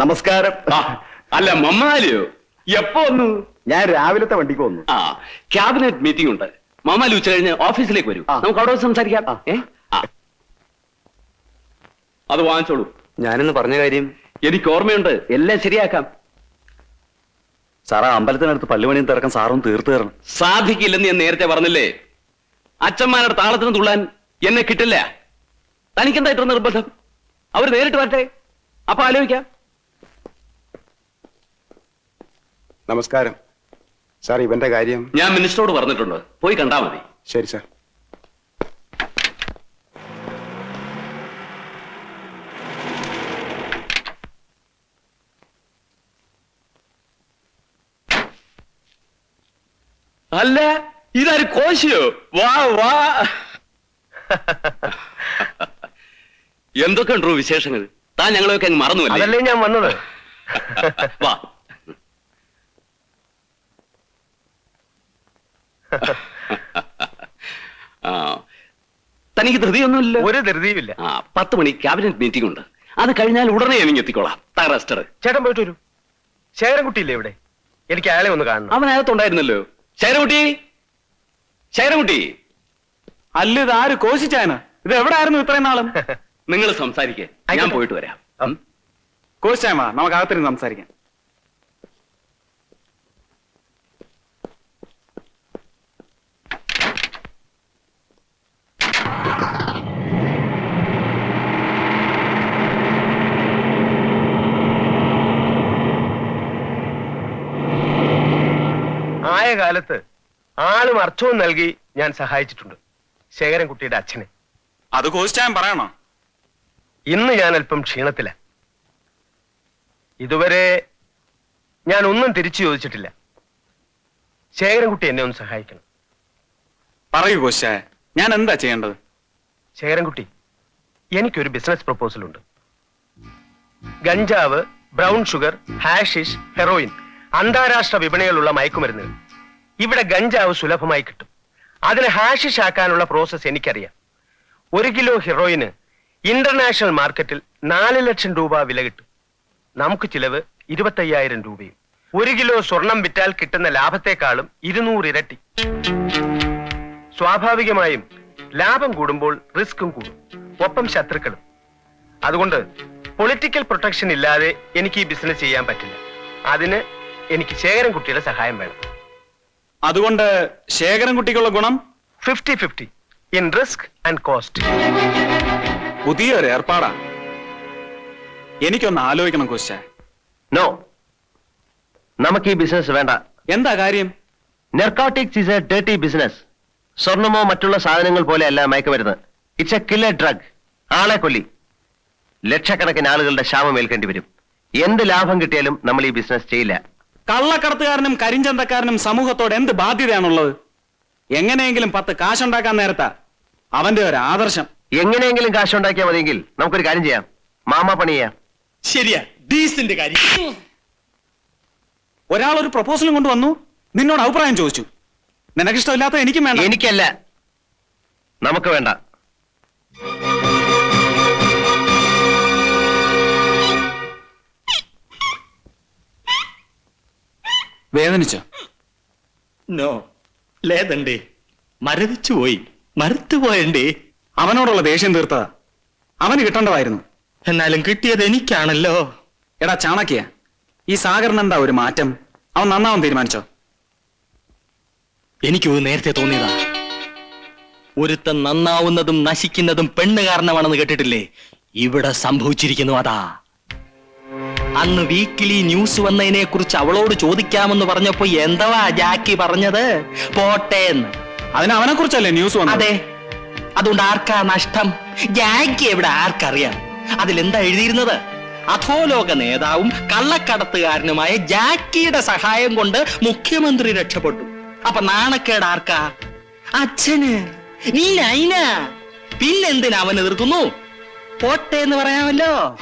നമസ്കാരം. അല്ല മമ്മാലിയോ? എപ്പോ വന്നു? ഞാൻ രാവിലത്തെ വണ്ടിക്ക് വന്നു. ആ ക്യാബിനറ്റ് മീറ്റിംഗ് ഉണ്ട്. മമ്മാലി ഉച്ച കഴിഞ്ഞ് ഓഫീസിലേക്ക് വരൂ. നമുക്ക് അവിടെ സംസാരിക്കാം. അത് വാങ്ങിച്ചോളൂ. ഞാനെന്ന് പറഞ്ഞ കാര്യം എനിക്ക് ഓർമ്മയുണ്ട്. എല്ലാം ശരിയാക്കാം. സാറാ അമ്പലത്തിനടുത്ത് പള്ളിമണിയും തിറക്കാൻ സാറും തീർത്തു തരണം. സാധിക്കില്ലെന്ന് ഞാൻ നേരത്തെ പറഞ്ഞില്ലേ? അച്ഛന്മാരുടെ താളത്തിന് തുള്ളാൻ എന്നെ കിട്ടില്ല. തനിക്കെന്തായിട്ട് നിർബന്ധം? അവർ നേരിട്ട് വരട്ടെ. അപ്പൊ ആലോചിക്കാം. നമസ്കാരം. സാർ ഇവന്റെ കാര്യം ഞാൻ മിനിസ്റ്ററോട് പറഞ്ഞിട്ടുണ്ട്. പോയി കണ്ടാ മതി. ശരി സാർ. അല്ല ഇതാര് കോശിയോ? വാ വാ. എന്തൊക്കെ ഉണ്ടോ വിശേഷങ്ങൾ? താൻ ഞങ്ങളെയൊക്കെ അങ്ങ് മറന്നു അതല്ലേ ഞാൻ വന്നത്? വാ ആ, തനിക്ക് ധൃതിയൊന്നുമില്ല. ഒരു ധൃതിയുമില്ല. ആ പത്ത് മണി ക്യാബിനറ്റ് മീറ്റിംഗ് ഉണ്ട്. അത് കഴിഞ്ഞാൽ ഉടനെ എനിക്ക് എത്തിക്കോളാം. താ റെസ്റ്റർ. ചേട്ടൻ പോയിട്ട് വരൂ. ശേഖരൻകുട്ടിയില്ലേ ഇവിടെ? എനിക്ക് അയാളെ ഒന്ന് കാണണം. അവൻ അകത്തുണ്ടായിരുന്നല്ലോ ശേരൻകുട്ടി? ശേരൻകുട്ടി? അല്ല ഇത് ആര്? കോശിച്ചായന? ഇത് എവിടെയായിരുന്നു ഇത്രയും നാളും? നിങ്ങൾ സംസാരിക്കേ. ഞാൻ പോയിട്ട് വരാം. കോശിച്ചായ്മ നമുക്ക് അകത്തിരുന്ന് സംസാരിക്കാം. ആയ കാലത്ത് ആളും അർത്ഥവും നൽകി ഞാൻ സഹായിച്ചിട്ടുണ്ട്. ശേഖരൻ കുട്ടിയുടെ അച്ഛനെ. അത് കോസ്റ്റാൻ പറയണോ? ഇന്ന് ഞാൻ അല്പം ക്ഷീണത്തില. ഇതുവരെ ഞാൻ ഒന്നും തിരിച്ചു ചോദിച്ചിട്ടില്ല. ശേഖരൻകുട്ടി എന്നെ ഒന്ന് സഹായിക്കണം. പറയൂ കോശ ഞാൻ എന്താ ചെയ്യേണ്ടത്? ശേഖരൻകുട്ടി എനിക്കൊരു ബിസിനസ് പ്രപ്പോസൽ ഉണ്ട്. ഗഞ്ചാവ് ബ്രൗൺ ഷുഗർ ഹാഷിഷ് ഹെറോയിൻ അന്താരാഷ്ട്ര വിപണികളുള്ള മയക്കുമരുന്നുകൾ. ഇവിടെ ഗഞ്ചാവ് സുലഭമായി കിട്ടും. അതിന് ഹാഷിഷ് ആക്കാനുള്ള പ്രോസസ് എനിക്കറിയാം. ഒരു കിലോ ഹെറോയിന് ഇന്റർനാഷണൽ മാർക്കറ്റിൽ നാല് ലക്ഷം രൂപ വില കിട്ടും. നമുക്ക് ചിലവ് ഇരുപത്തയ്യായിരം രൂപയും. ഒരു കിലോ സ്വർണം വിറ്റാൽ കിട്ടുന്ന ലാഭത്തെക്കാളും ഇരുന്നൂറ് ഇരട്ടി. സ്വാഭാവികമായും ലാഭം കൂടുമ്പോൾ റിസ്ക്കും കൂടും. ഒപ്പം ശത്രുക്കളും. അതുകൊണ്ട് പൊളിറ്റിക്കൽ പ്രൊട്ടക്ഷൻ ഇല്ലാതെ എനിക്ക് ഈ ബിസിനസ് ചെയ്യാൻ പറ്റില്ല. അതിന് എനിക്ക് ശേഖരൻ കുട്ടിയുടെ സഹായം വേണം. അതുകൊണ്ട് ശേഖരൻകുട്ടിക്കുള്ള ഗുണം? Fifty fifty. In risk and cost. പുതിയൊരു ഏർപ്പാടാ. എനിക്കൊന്ന് ആലോചിക്കണം കോശ നോ. നമുക്ക് ഈ ബിസിനസ് വേണ്ട. എന്താ കാര്യം? Narcotics is a dirty business സ്വർണമോ മറ്റുള്ള സാധനങ്ങൾ പോലെയല്ല മയക്കുമരുന്ന് ഇറ്റ്സ് എ കില്ലർ ഡ്രഗ് ആളെ കൊല്ലി. ലക്ഷക്കണക്കിന് ആളുകളുടെ ക്ഷാമം ഏൽക്കേണ്ടി വരും. എന്ത് ലാഭം കിട്ടിയാലും നമ്മൾ ഈ ബിസിനസ് ചെയ്യില്ല. കള്ളക്കടത്തുകാരനും കരിഞ്ചന്തക്കാരനും സമൂഹത്തോട് എന്ത് ബാധ്യതയാണുള്ളത്? എങ്ങനെയെങ്കിലും പത്ത് കാശുണ്ടാക്കാൻ നേരത്താ അവന്റെ ഒരു ആദർശം. എങ്ങനെയെങ്കിലും കാശുണ്ടാക്കിയാൽ മതിയെങ്കിൽ നമുക്കൊരു കാര്യം ചെയ്യാം. മാമ പണി ചെയ്യാം. ശരിയാ ഡീസിന്റെ കാര്യം. ഒരാൾ ഒരു പ്രപ്പോസലും കൊണ്ടുവന്നു നിന്നോട് അഭിപ്രായം ചോദിച്ചു. നിനക്കിഷ്ടമില്ലാത്ത എനിക്കും വേണ്ട. എനിക്കല്ല. നമുക്ക് വേണ്ട. വേദനിച്ചോ? നോ ലേതണ്ടേ. മരവിച്ചു പോയി. മരത്തു പോയണ്ടേ. അവനോടുള്ള ദേഷ്യം തീർത്തതാ. അവന് കിട്ടേണ്ടതായിരുന്നു. എന്നാലും കിട്ടിയത് എനിക്കാണല്ലോ. എടാ ചാണക്യ ഈ സാഗറിന് എന്താ ഒരു മാറ്റം? അവൻ നന്നാവാൻ തീരുമാനിച്ചോ? എനിക്കത് നേരത്തെ തോന്നിയതാ. ഒരുത്തൻ നന്നാവുന്നതും നശിക്കുന്നതും പെണ്ണ് കാരണമാണെന്ന് കേട്ടിട്ടില്ലേ? ഇവിടെ സംഭവിച്ചിരിക്കുന്നു അതാ. അന്ന് വീക്കിലി ന്യൂസ് വന്നതിനെ കുറിച്ച് അവളോട് ചോദിക്കാമെന്ന് പറഞ്ഞപ്പോ എന്തവാ ജാക്കി പറഞ്ഞത്? പോട്ടെ എന്ന് അതിന് അവനെ കുറിച്ചല്ലേ ന്യൂസ് അതെ. അതുകൊണ്ട് ആർക്കാ നഷ്ടം? ജാക്കി എവിടെ? ആർക്കറിയാം. അതിലെന്താ എഴുതിയിരുന്നത്? അധോലോക നേതാവും കള്ളക്കടത്തുകാരനുമായ ജാക്കിയുടെ സഹായം കൊണ്ട് മുഖ്യമന്ത്രി രക്ഷപ്പെട്ടു. അപ്പൊ നാണക്കേട് ആർക്കാ? അച്ഛന്. നീ നൈന പിന്നെന്തിനാ അവൻ എതിർക്കുന്നു? പോട്ടെ എന്ന് പറയാമല്ലോ.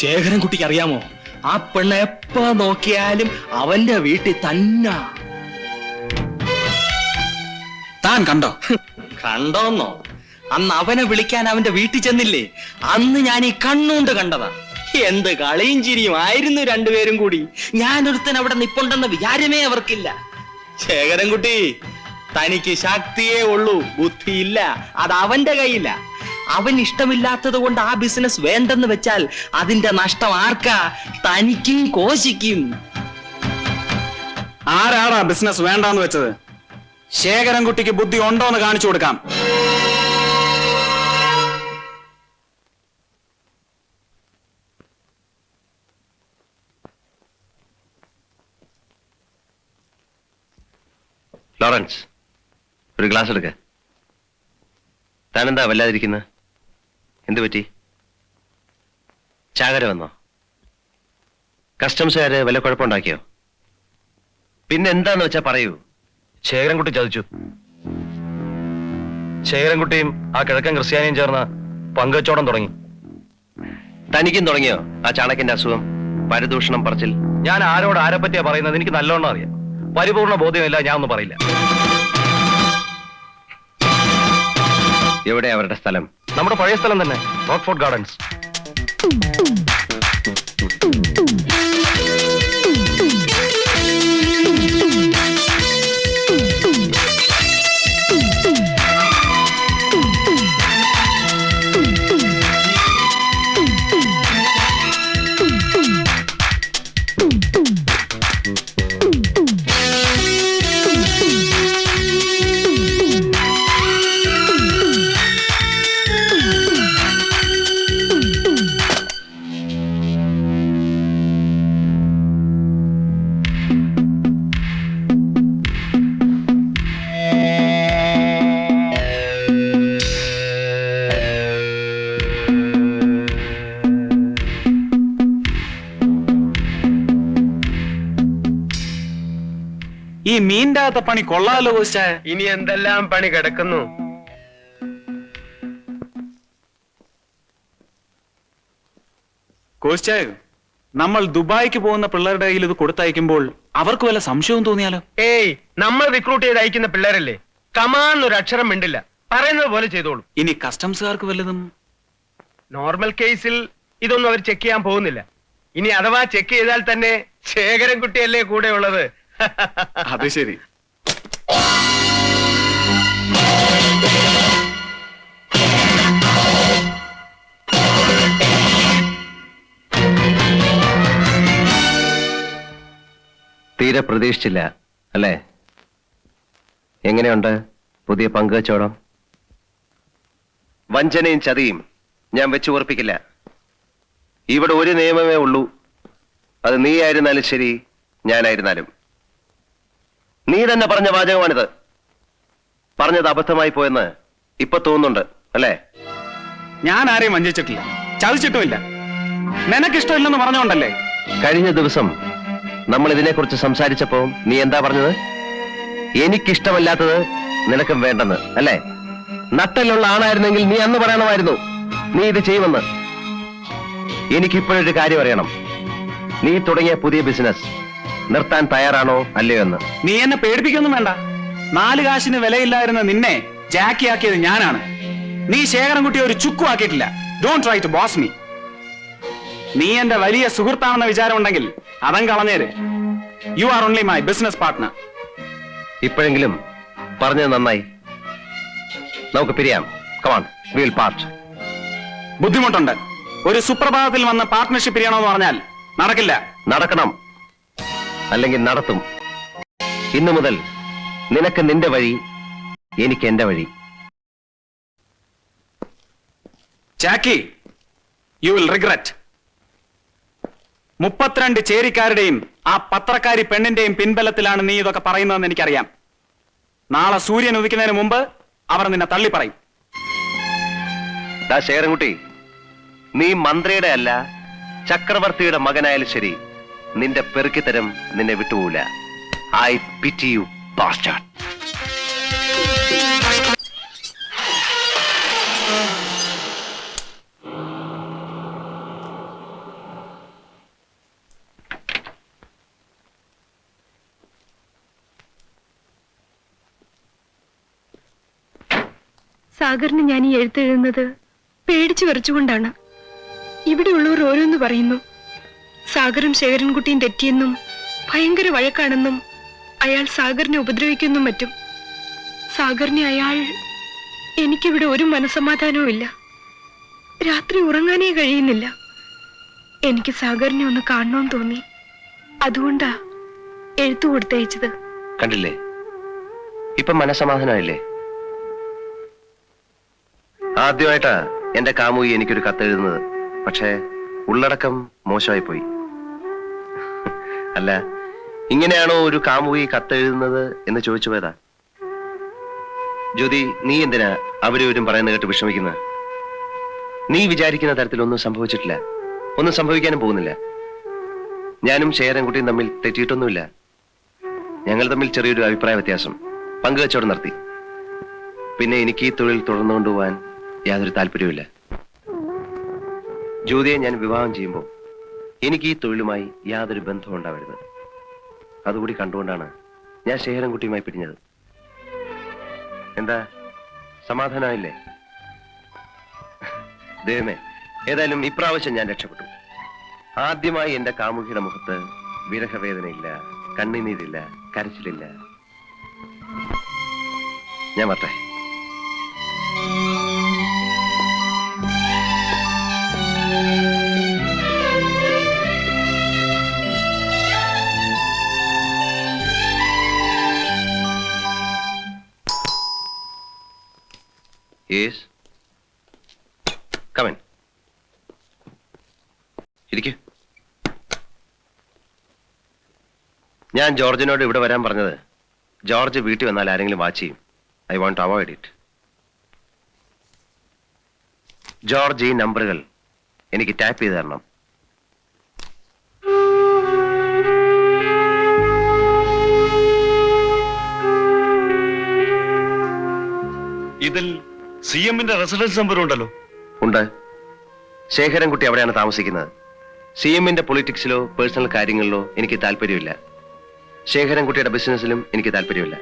ശേഖരൻകുട്ടിക്ക് അറിയാമോ? ആ പെണ്ണ എപ്പോ നോക്കിയാലും അവന്റെ വീട്ടിൽ തന്നെ. താൻ കണ്ടോ? കണ്ടോന്നോ? അന്ന് അവനെ വിളിക്കാൻ അവന്റെ വീട്ടിൽ ചെന്നില്ലേ? അന്ന് ഞാൻ ഈ കണ്ണുകൊണ്ട് കണ്ടതാ. എന്ത് കളിയും ചിരിയും ആയിരുന്നു രണ്ടുപേരും കൂടി. ഞാനൊരുത്തൻ അവിടെ നിപ്പുണ്ടെന്ന വിചാരമേ അവർക്കില്ല. ശേഖരൻകുട്ടി തനിക്ക് ശക്തിയേ ഉള്ളൂ ബുദ്ധിയില്ല അത് അവന്റെ കയ്യില്ല അവൻ ഇഷ്ടമില്ലാത്തത് കൊണ്ട് ആ ബിസിനസ് വേണ്ടെന്ന് വെച്ചാൽ അതിന്റെ നഷ്ടം ആർക്കാ? തനിക്കും കോശിക്കും. ആരാടാ ബിസിനസ് വേണ്ടാന്ന് വെച്ചത്? ശേഖരൻകുട്ടിക്ക് ബുദ്ധി ഉണ്ടോ എന്ന് കാണിച്ചു കൊടുക്കാം. ലോറൻസ് ഒരു ഗ്ലാസ് എടുക്ക. താനെന്താ വല്ലാതിരിക്കുന്നത് എന്തു പറ്റി? ചാകര വന്നോ? കസ്റ്റംസുകാര് വല്ല കുഴപ്പമുണ്ടാക്കിയോ? പിന്നെ എന്താന്ന് വെച്ചാ പറയൂ? ശേഖരൻകുട്ടി ചതിച്ചു. ശേഖരൻകുട്ടിയും ആ കിഴക്കൻ ക്രിസ്ത്യാനിയും ചേർന്ന് പങ്കുവച്ചോടം തുടങ്ങി. തനിക്കും തുടങ്ങിയോ ആ ചാണക്കിന്റെ അസുഖം? പരദൂഷണം പറച്ചിൽ? ഞാൻ ആരോട് ആരെപ്പറ്റിയാ പറയുന്നത്? എനിക്ക് നല്ലോണം അറിയാം. പരിപൂർണ ബോധ്യമില്ല ഞാൻ ഒന്നും പറയില്ല. എവിടെ അവരുടെ സ്ഥലം? നമ്മുടെ പഴയ സ്ഥലം തന്നെ. റോക്ക്ഫോർട്ട് ഗാർഡൻസ് മീന്റെ അകത്തെ പണി കൊള്ളാലോ കോശായ ഇനി എന്തെല്ലാം പണി കിടക്കുന്നു? കോശായ നമ്മൾ ദുബായിക്ക് പോകുന്ന പിള്ളേരുടെ കയ്യിൽ ഇത് കൊടുത്തയക്കുമ്പോൾ അവർക്ക് വല്ല സംശയവും തോന്നിയാലോ? ഏയ് നമ്മൾ റിക്രൂട്ട് ചെയ്ത് അയക്കുന്ന പിള്ളേരല്ലേ? കമാന്നൊരു അക്ഷരം മിണ്ടില്ല. പറയുന്നത് പോലെ ചെയ്തോളൂ. ഇനി കസ്റ്റംസുകാർക്ക് വല്ലതും? നോർമൽ കേസിൽ ഇതൊന്നും അവർ ചെക്ക് ചെയ്യാൻ പോകുന്നില്ല. ഇനി അഥവാ ചെക്ക് ചെയ്താൽ തന്നെ ശേഖരൻകുട്ടിയല്ലേ കൂടെ ഉള്ളത് അത് ശരി. തീരെ പ്രതീക്ഷിച്ചില്ല അല്ലേ? എങ്ങനെയുണ്ട്? പുതിയ പങ്കുവച്ചോടം? വഞ്ചനയും ചതിയും ഞാൻ വെച്ചു ഉറപ്പിക്കില്ല. ഇവിടെ ഒരു നിയമമേ ഉള്ളൂ. അത് നീയായിരുന്നാലും ശരി ഞാനായിരുന്നാലും. നീ തന്നെ പറഞ്ഞ വാചകമാണിത്. പറഞ്ഞത് അബദ്ധമായി പോയെന്ന് ഇപ്പൊ തോന്നുന്നുണ്ട് അല്ലേ? ഞാൻ ആരെയും വഞ്ചിച്ചിട്ടില്ല. ചതിച്ചിട്ടുമില്ല. നിനക്കിഷ്ടമില്ലെന്ന് പറഞ്ഞോണ്ടല്ലേ കഴിഞ്ഞ ദിവസം നമ്മൾ ഇതിനെക്കുറിച്ച് സംസാരിച്ചപ്പോ നീ എന്താ പറഞ്ഞത്? എനിക്കിഷ്ടമല്ലാത്തത് നിനക്കും വേണ്ടെന്ന് അല്ലേ? നട്ടലുള്ള ആണായിരുന്നെങ്കിൽ നീ അന്ന് പറയണമായിരുന്നു. നീ ഇത് ചെയ്യുമെന്ന്. എനിക്കിപ്പോഴൊരു കാര്യം അറിയണം. നീ തുടങ്ങിയ പുതിയ ബിസിനസ് നിർത്താൻ തയ്യാറാണോ അല്ലയോ എന്ന്? നീ എന്നെ പേടിപ്പിക്കൊന്നും വേണ്ട. നാല് കാശിന് വിലയില്ലായിരുന്ന നിന്നെ ജാക്കിയാക്കിയത് ഞാനാണ്. നീ ശേഖരൻകുട്ടിയെ ഒരു ചുക്കു ആക്കിയിട്ടില്ല. Don't try to boss me നീ എന്റെ വലിയ സുഹൃത്താണെന്ന വിചാരം ഉണ്ടെങ്കിൽ അതം കളഞ്ഞേര്. You are only my business partner ഇപ്പോഴെങ്കിലും പറഞ്ഞത് നന്നായി. നമുക്ക് പിരിയാം. കമാൺ വിൽ പാർട്ട് ബുദ്ധിമുട്ടുണ്ട്. ഒരു സുപ്രഭാതത്തിൽ വന്ന് പാർട്ട്ണർഷിപ്പ് പിരിയണമെന്ന് പറഞ്ഞാൽ നടക്കില്ല. നടക്കണം. അല്ലെങ്കിൽ നടത്തും. ഇന്നു മുതൽ നിനക്ക് നിന്റെ വഴി എനിക്ക് എന്റെ വഴി. ചാക്കി യു വിൽ റിഗ്രറ്റ് മുപ്പത്തിരണ്ട് ചേരിക്കാരുടെയും ആ പത്രക്കാരി പെണ്ണിന്റെയും പിൻബലത്തിലാണ് നീ ഇതൊക്കെ പറയുന്നതെന്ന് എനിക്കറിയാം. നാളെ സൂര്യൻ ഉദിക്കുന്നതിന് മുമ്പ് അവർ നിന്നെ തള്ളി പറയും. ശേരൻകുട്ടി ശേഖരൻകുട്ടി നീ മന്ത്രിയുടെ അല്ല ചക്രവർത്തിയുടെ മകനായാലും ശരി. നിന്റെ പെറുക്കിത്തരം നിന്നെ വിട്ടുപോല ഐ പിറ്റി യു പാസ്റ്റാർഡ് സാഗറിന് ഞാൻ ഈ എഴുത്തെഴുതുന്നത് പേടിച്ചു വരച്ചുകൊണ്ടാണ് ഇവിടെയുള്ളവർ ഓരോന്ന് പറയുന്നു. സാഗറും ശേഖരൻകുട്ടിയും തെറ്റിയെന്നും ഭയങ്കര വഴക്കാണെന്നും അയാൾ സാഗറിനെ ഉപദ്രവിക്കുന്നും മറ്റും. സാഗറിനെ അയാൾ എനിക്കിവിടെ ഒരു മനസമാധാനവും ഇല്ല. രാത്രി ഉറങ്ങാനേ കഴിയുന്നില്ല. എനിക്ക് സാഗറിനെ ഒന്ന് കാണണമെന്ന് തോന്നി. അതുകൊണ്ടാ എഴുത്തു കൊടുത്തയച്ചത്. കണ്ടില്ലേ? ഇപ്പൊ മനസമാധാനമായില്ലേ ആദ്യമായിട്ടാ എന്റെ കാമുകി എനിക്കൊരു കത്തെഴുതുന്നത്. പക്ഷേ ഉള്ളടക്കം മോശമായി പോയി അല്ല ഇങ്ങനെയാണോ ഒരു കാമുകി കത്തെഴുതുന്നത് എന്ന് ചോദിച്ചു പോയതാ ജ്യോതി നീ എന്തിനാ അവരവരും പറയുന്ന കേട്ട് വിഷമിക്കുന്നത്? നീ വിചാരിക്കുന്ന തരത്തിൽ ഒന്നും സംഭവിച്ചിട്ടില്ല. ഒന്നും സംഭവിക്കാനും പോകുന്നില്ല. ഞാനും ശേഖരൻകുട്ടിയും തമ്മിൽ തെറ്റിയിട്ടൊന്നുമില്ല. ഞങ്ങൾ തമ്മിൽ ചെറിയൊരു അഭിപ്രായ വ്യത്യാസം. പങ്കുവച്ചോടെ നിർത്തി പിന്നെ എനിക്ക് ഈ തൊഴിൽ തുടർന്നു കൊണ്ടുപോകാൻ യാതൊരു താല്പര്യവുമില്ല. ജ്യോതിയെ ഞാൻ വിവാഹം ചെയ്യുമ്പോൾ എനിക്ക് ഈ തൊഴിലുമായി യാതൊരു ബന്ധവും ഉണ്ടാവരുത്. അതുകൂടി കണ്ടുകൊണ്ടാണ് ഞാൻ ശേഖരൻകുട്ടിയുമായി പിരിഞ്ഞത്. എന്താ? സമാധാനമായില്ലേ? ദൈവമേ ഏതായാലും ഇപ്രാവശ്യം ഞാൻ രക്ഷപ്പെട്ടു. ആദ്യമായി എന്റെ കാമുകിയുടെ മുഖത്ത് വിരഹവേദനയില്ല കണ്ണിനീരില്ല കരച്ചിലില്ല. ഞാൻ പറ്റേ യെസ് കമൻ ഇരിക്കൂ. ഞാൻ ജോർജിനോട് ഇവിടെ വരാൻ പറഞ്ഞത്. ജോർജ് വീട്ടിൽ വന്നാൽ ആരെങ്കിലും വാച്ച് ചെയ്യും. I want to avoid it. George ഈ നമ്പറുകൾ എനിക്ക് ടാപ്പ് ചെയ്ത് തരണം. ഇതിൽ സി എമ്മിന്റെ റെസിഡൻസ് നമ്പർ ഉണ്ടല്ലോ. ഉണ്ട്. ശേഖരൻകുട്ടി അവിടെയാണ് താമസിക്കുന്നത്. സി എമ്മിന്റെ പൊളിറ്റിക്സിലോ പേഴ്സണൽ കാര്യങ്ങളിലോ എനിക്ക് താല്പര്യമില്ല. ശേഖരൻകുട്ടിയുടെ ബിസിനസ്സിലും എനിക്ക് താല്പര്യമില്ല.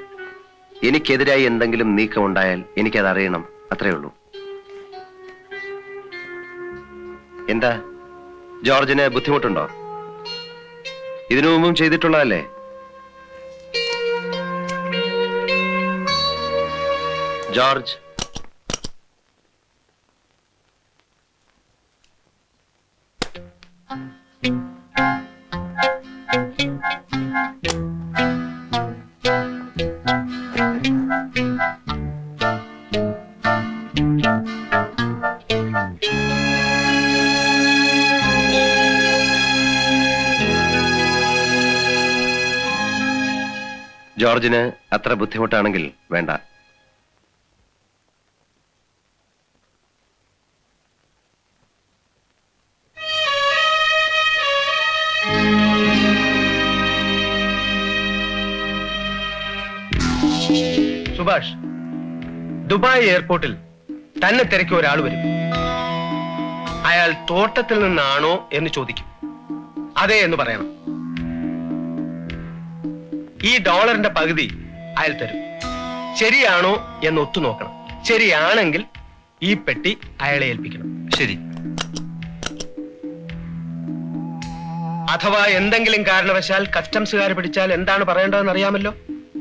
എനിക്കെതിരായി എന്തെങ്കിലും നീക്കം ഉണ്ടായാൽ എനിക്കത് അറിയണം. അത്രേ ഉള്ളൂ. എന്താ? ജോർജിന് ബുദ്ധിമുട്ടുണ്ടോ? ഇതിനു മുമ്പും ചെയ്തിട്ടുള്ളതല്ലേ? ജോർജ് ജോർജിന് അത്ര ബുദ്ധിമുട്ടാണെങ്കിൽ വേണ്ട. സുഭാഷ് ദുബായ് എയർപോർട്ടിൽ തന്നെ തിരക്കി ഒരാൾ വരും. അയാൾ തോട്ടത്തിൽ നിന്നാണോ എന്ന് ചോദിക്കും. അതെ എന്ന് പറയണം. ഈ ഡോളറിന്റെ പകുതി അയാൾ തരും. ശരിയാണോ എന്ന് ഒത്തു നോക്കണം. ശരിയാണെങ്കിൽ ഈ പെട്ടി അയാളെ ഏൽപ്പിക്കണം. ശരി. അഥവാ എന്തെങ്കിലും കാരണവശാൽ കസ്റ്റംസുകാർ പിടിച്ചാൽ എന്താണ് പറയേണ്ടതെന്ന് അറിയാമല്ലോ?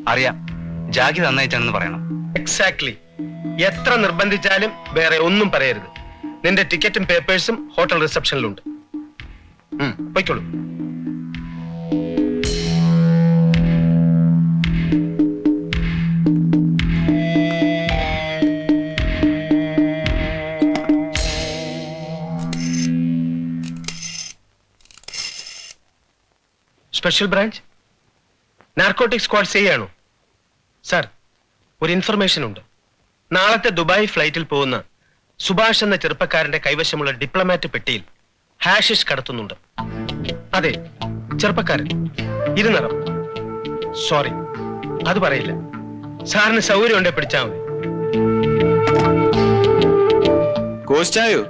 അറിയാം. ജാഗി നന്നായിട്ടാണെന്ന് പറയണം. എക്സാക്ട്ലി എത്ര നിർബന്ധിച്ചാലും വേറെ ഒന്നും പറയരുത്. നിന്റെ ടിക്കറ്റും പേപ്പേഴ്സും ഹോട്ടൽ റിസപ്ഷനിലുണ്ട്. പൊയ്ക്കോളൂ. സ്പെഷ്യൽ ബ്രാഞ്ച് നാർക്കോട്ടിക് സ്ക്വാഡ് ചെയ്യാണോ സാർ ഒരു ഇൻഫർമേഷൻ ഉണ്ട്. നാളത്തെ ദുബായ് ഫ്ലൈറ്റിൽ പോകുന്ന സുഭാഷ് എന്ന ചെറുപ്പക്കാരന്റെ കൈവശമുള്ള ഡിപ്ലോമാറ്റ് പെട്ടിയിൽ ഹാഷിഷ് കടത്തുന്നുണ്ട്. അതെ ചെറുപ്പക്കാരൻ. ഇരുനിറം സോറി അത് പറയില്ല. സാറിന് സൗകര്യം ഉണ്ടെ പിടിച്ചാൽ മതി. കോസ്റ്റായോ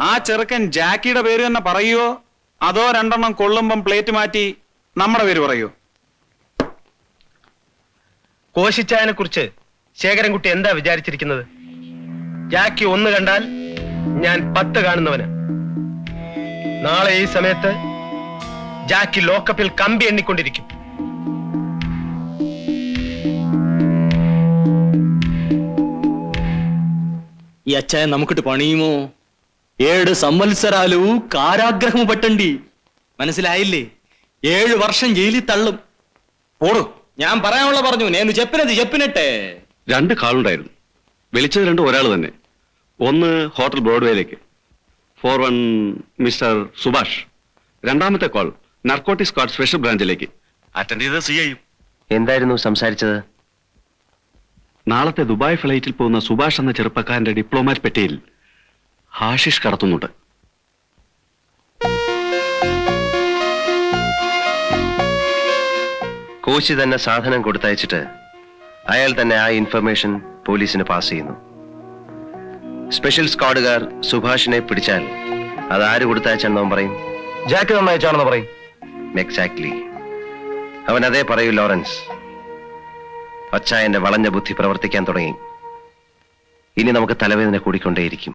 ആ ചെറുക്കൻ ജാക്കിയുടെ പേര് തന്നെ പറയുവോ? അതോ രണ്ടെണ്ണം കൊള്ളുമ്പം പ്ലേറ്റ് മാറ്റി നമ്മുടെ പേര് പറയൂ. കോശിച്ചായനെ കുറിച്ച് ശേഖരൻകുട്ടി എന്താ വിചാരിച്ചിരിക്കുന്നത്? ജാക്കി ഒന്ന് കണ്ടാൽ ഞാൻ പത്ത് കാണുന്നവന്. നാളെ ഈ സമയത്ത് ജാക്കി ലോക്കപ്പിൽ കമ്പി എണ്ണിക്കൊണ്ടിരിക്കും. ഈ അച്ചായ നമുക്കിട്ട് പണിയുമോ? ഏഴ് സംവത്സരാലു കാരാഗ്രഹം പറ്റണ്ടി മനസ്സിലായില്ലേ? ഏഴ് വർഷം ജയിലിൽ തള്ളും. പോടു ഞാൻ പറയാനുള്ള പറഞ്ഞു. നേന്ന് ചെപ്പിനത് ചെപ്പിനട്ടെ രണ്ട് കാളുണ്ടായിരുന്നു. വിളിച്ചത് രണ്ടും ഒരാൾ തന്നെ. ഒന്ന് hotel ബ്രോഡ്വേയിലേക്ക്. Four one mister Subhash. രണ്ടാമത്തെ കോൾ നർക്കോട്ടിക് സ്ക്വാഡ് സ്പെഷ്യൽ ബ്രാഞ്ചിലേക്ക്. അറ്റൻഡ് ചെയ്ത് സി ഐയും എന്തായിരുന്നു സംസാരിച്ചത്? നാളത്തെ ദുബായ് ഫ്ലൈറ്റിൽ പോകുന്ന സുഭാഷ് എന്ന ചെറുപ്പക്കാരന്റെ ഡിപ്ലോമാറ്റ് പെട്ടിയിൽ ഹാഷിഷ് കടത്തുന്നുണ്ട്. കോശി തന്നെ സാധനം കൊടുത്തയച്ചിട്ട് അയാൾ തന്നെ ആ ഇൻഫർമേഷൻ പോലീസിന് പാസ് ചെയ്യുന്നു. സ്പെഷ്യൽ സ്ക്വാഡുകാർ സുഭാഷിനെ പിടിച്ചാൽ അത് ആര് കൊടുത്തയച്ചെന്നവൻ പറയും? ജാക്ക് തന്നയച്ചാണെന്ന് പറയും. എക്സാക്ട്ലി അവൻ അതേ പറയൂ ലോറൻസ്. അച്ചായന്റെ വളഞ്ഞ ബുദ്ധി പ്രവർത്തിക്കാൻ തുടങ്ങി. ഇനി നമുക്ക് തലവേദന കൂടിക്കൊണ്ടേയിരിക്കും.